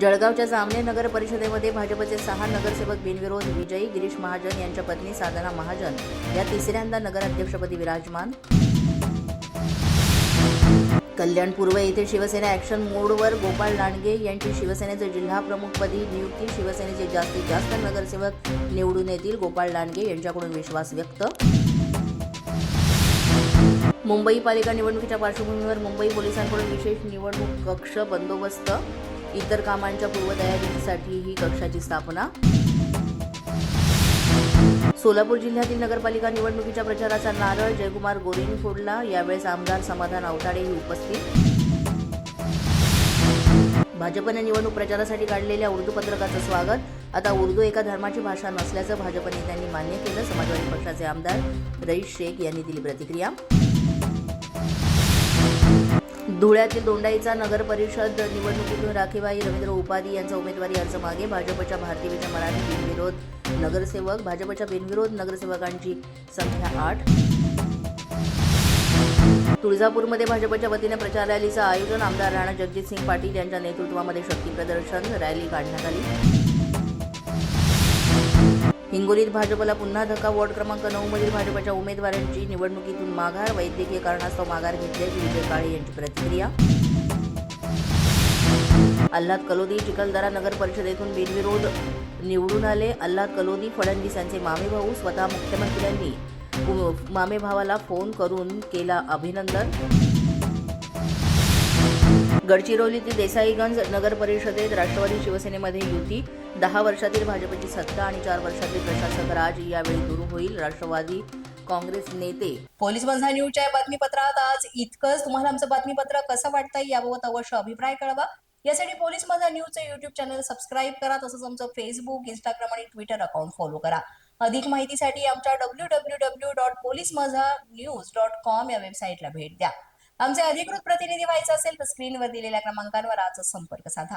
जळगावच्या जामने नगर परिषदेमध्ये भाजपचे सहा नगरसेवक बिनविरोध विजयी गिरीश महाजन यांच्या पत्नी साधना महाजन या तिसऱ्यांदा नगराध्यक्षपदी विराजमान. कल्याण पूर्व येथे शिवसेना ॲक्शन मोडवर गोपाळ लांडगे यांची शिवसेनेचे जिल्हा प्रमुखपदी नियुक्ती शिवसेनेचे जास्तीत जास्त नगरसेवक निवडून येतील गोपाळ लांडगे यांच्याकडून विश्वास व्यक्त. मुंबई पालिका निवडणुकीच्या पार्श्वभूमीवर मुंबई पोलिसांकडून विशेष निवडणूक कक्ष बंदोबस्त इतर कामांच्या पूर्वतयारीसाठी ही कक्षाची स्थापना. सोलापूर जिल्ह्यातील नगरपालिका निवडणुकीच्या प्रचाराचा नारळ जयकुमार गोरेंनी फोडला. यावेळेस आमदार समाधान अवताडेही उपस्थित. भाजपने निवडणूक प्रचारासाठी काढलेल्या उर्दू पत्रकाचं स्वागत. आता उर्दू एका धर्माची भाषा नसल्याचं भाजप नेत्यांनी मान्य केलं. समाजवादी पक्षाचे आमदार रईस शेख यांनी दिली प्रतिक्रिया. धुळ्यातील दोंडाईचा नगर परिषद निवडणुकीतून राखीबाई रवींद्र उपाधी यांचा उमेदवारी अर्ज मागे भाजपच्या भारतीय विजय मराठी बिनविरोध. नगरसेवक भाजपच्या बिनविरोध नगरसेवकांची संख्या आठ. तुळजापूरमध्ये भाजपच्या वतीने प्रचार रॅलीचं आयोजन आमदार राणा जगजितसिंग पाटील यांच्या नेतृत्वामध्ये शक्ती प्रदर्शन रॅली काढण्यात आली. हिंगोलीत भाजपला पुन्हा धक्का. वॉर्ड क्रमांक नऊमधील भाजपाच्या भाजपच्या उमेदवारांची निवडणुकीतून माघार. वैद्यकीय कारणास्तव माघार घेतल्याची विजय काळे यांची प्रतिक्रिया. आल्हाद कलोदी चिखलदरा नगर परिषदेतून बिनविरोध निवडून आले. आल्हाद कलोदी फडणवीस यांचे मामे भाऊ स्वतः मुख्यमंत्र्यांनी मामे भावाला फोन करून केला अभिनंदन. गडचिरोलीतील देसाईगंज नगर परिषदेत राष्ट्रवादी शिवसेनेमध्ये युती दहा वर्षातील भाजपची सत्ता आणि चार वर्षातील प्रशासक राज यावेळी दूर होईल राष्ट्रवादी काँग्रेस नेते. पोलीस बंधा न्यूजच्या बातमीपत्रात आज इतकंच. तुम्हाला आमचं बातमीपत्र कसं वाटतंय याबाबत अवश्य अभिप्राय कळवा. यासाठी पोलीस माझा न्यूजचं युट्यूब चॅनल सबस्क्राईब करा तसंच आमचं फेसबुक इंस्टाग्राम आणि ट्विटर अकाउंट फॉलो करा. अधिक माहितीसाठी आमच्या W W W dot police Maza news dot com या वेबसाईटला भेट द्या. आमचे अधिकृत प्रतिनिधी व्हायचं असेल तर स्क्रीनवर दिलेल्या क्रमांकांवर आजच संपर्क साधा.